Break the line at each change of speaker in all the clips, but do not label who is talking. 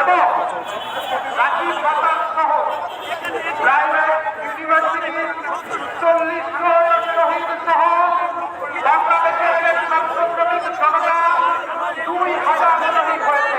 এবং
রাজীব বাতাস সহ প্রাইভেট ইউনিভার্সিটির চল্লিশ শহীদ সহ বাংলাদেশের ছাত্রশ্রমিক জনতা দুই হাজার শহীদ হয়েছে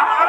আপনারা